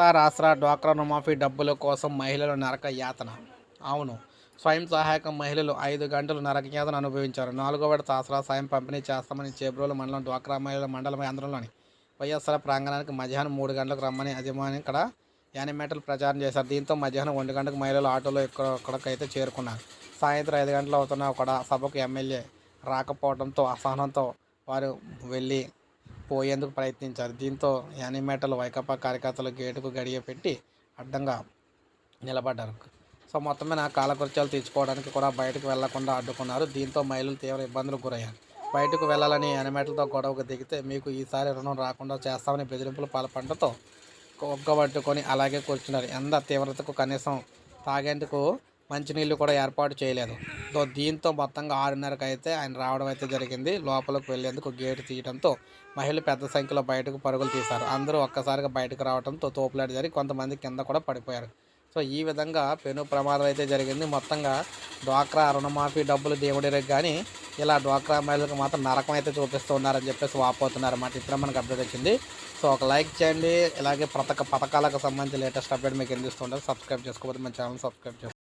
వైఎస్ఆర్ ఆసరా డ్వాక్రా రుణమాఫీ డబ్బుల కోసం మహిళలు నరక యాతన. అవును స్వయం సహాయక మహిళలు ఐదు గంటలు నరక యాతన అనుభవించారు. నాలుగో విడత ఆసరా సాయం పంపిణీ చేస్తామని చేబ్రోలు మండలం డ్వాక్రా మహిళల మండలం కేంద్రంలోని వైఎస్ఆర్ ప్రాంగణానికి మధ్యాహ్నం మూడు గంటలకు రమ్మని యజమాని ఇక్కడ యానిమేటర్లు ప్రచారం చేశారు. దీంతో మధ్యాహ్నం ఒంటి గంటకు మహిళలు ఆటోలో ఇక్కడ ఇక్కడికైతే చేరుకున్నారు. సాయంత్రం ఐదు గంటలు అవుతున్నా కూడా సభకు ఎమ్మెల్యే రాకపోవడంతో అసహనంతో వారు వెళ్ళి పోయేందుకు ప్రయత్నించారు. దీంతో యానిమేటర్లు వైకాపా కార్యకర్తలు గేటుకు గడియ పెట్టి అడ్డంగా నిలబడ్డారు. సో మొత్తం మీద కాలకృత్యాలు తీర్చుకోవడానికి కూడా బయటకు వెళ్ళకుండా అడ్డుకున్నారు. దీంతో మహిళలు తీవ్ర ఇబ్బందులకు గురయ్యారు బయటకు వెళ్ళాలని యానిమేటర్లతో గొడవకు దిగితే మీకు ఈసారి రుణం రాకుండా చేస్తామని బెదిరింపులు పాల్పడటంతో ఒగ్గబట్టుకొని అలాగే కూర్చున్నారు. ఎంత తీవ్రతకు కనీసం తాగేందుకు మంచినీళ్ళు కూడా ఏర్పాటు చేయలేదు. సో దీంతో మొత్తంగా ఆరున్నరకు అయితే ఆయన రావడం అయితే జరిగింది. లోపలికి వెళ్ళేందుకు గేటు తీయడంతో మహిళలు పెద్ద సంఖ్యలో బయటకు పరుగులు తీశారు. అందరూ ఒక్కసారిగా బయటకు రావడంతో తోపులాట జరిగి కొంతమంది కింద కూడా పడిపోయారు. సో ఈ విధంగా పెను ప్రమాదం అయితే జరిగింది. మొత్తంగా డ్వాక్రా రుణమాఫీ డబ్బులు దేవుడికి కానీ ఇలా డ్వాక్రా మహిళలకు మాత్రం నరకం అయితే చూపిస్తూ ఉన్నారని చెప్పేసి వాపోతున్నారు అన్నమాట ఇతర మనకు అప్డేట్ వచ్చింది. సో ఒక లైక్ చేయండి. ఇలాగే పథక పథకాలకు సంబంధించి లేటెస్ట్ అప్డేట్ మీకు అందిస్తుంటారు సబ్స్క్రైబ్ చేసుకోకపోతే మన ఛానల్ సబ్స్క్రైబ్ చేసుకోండి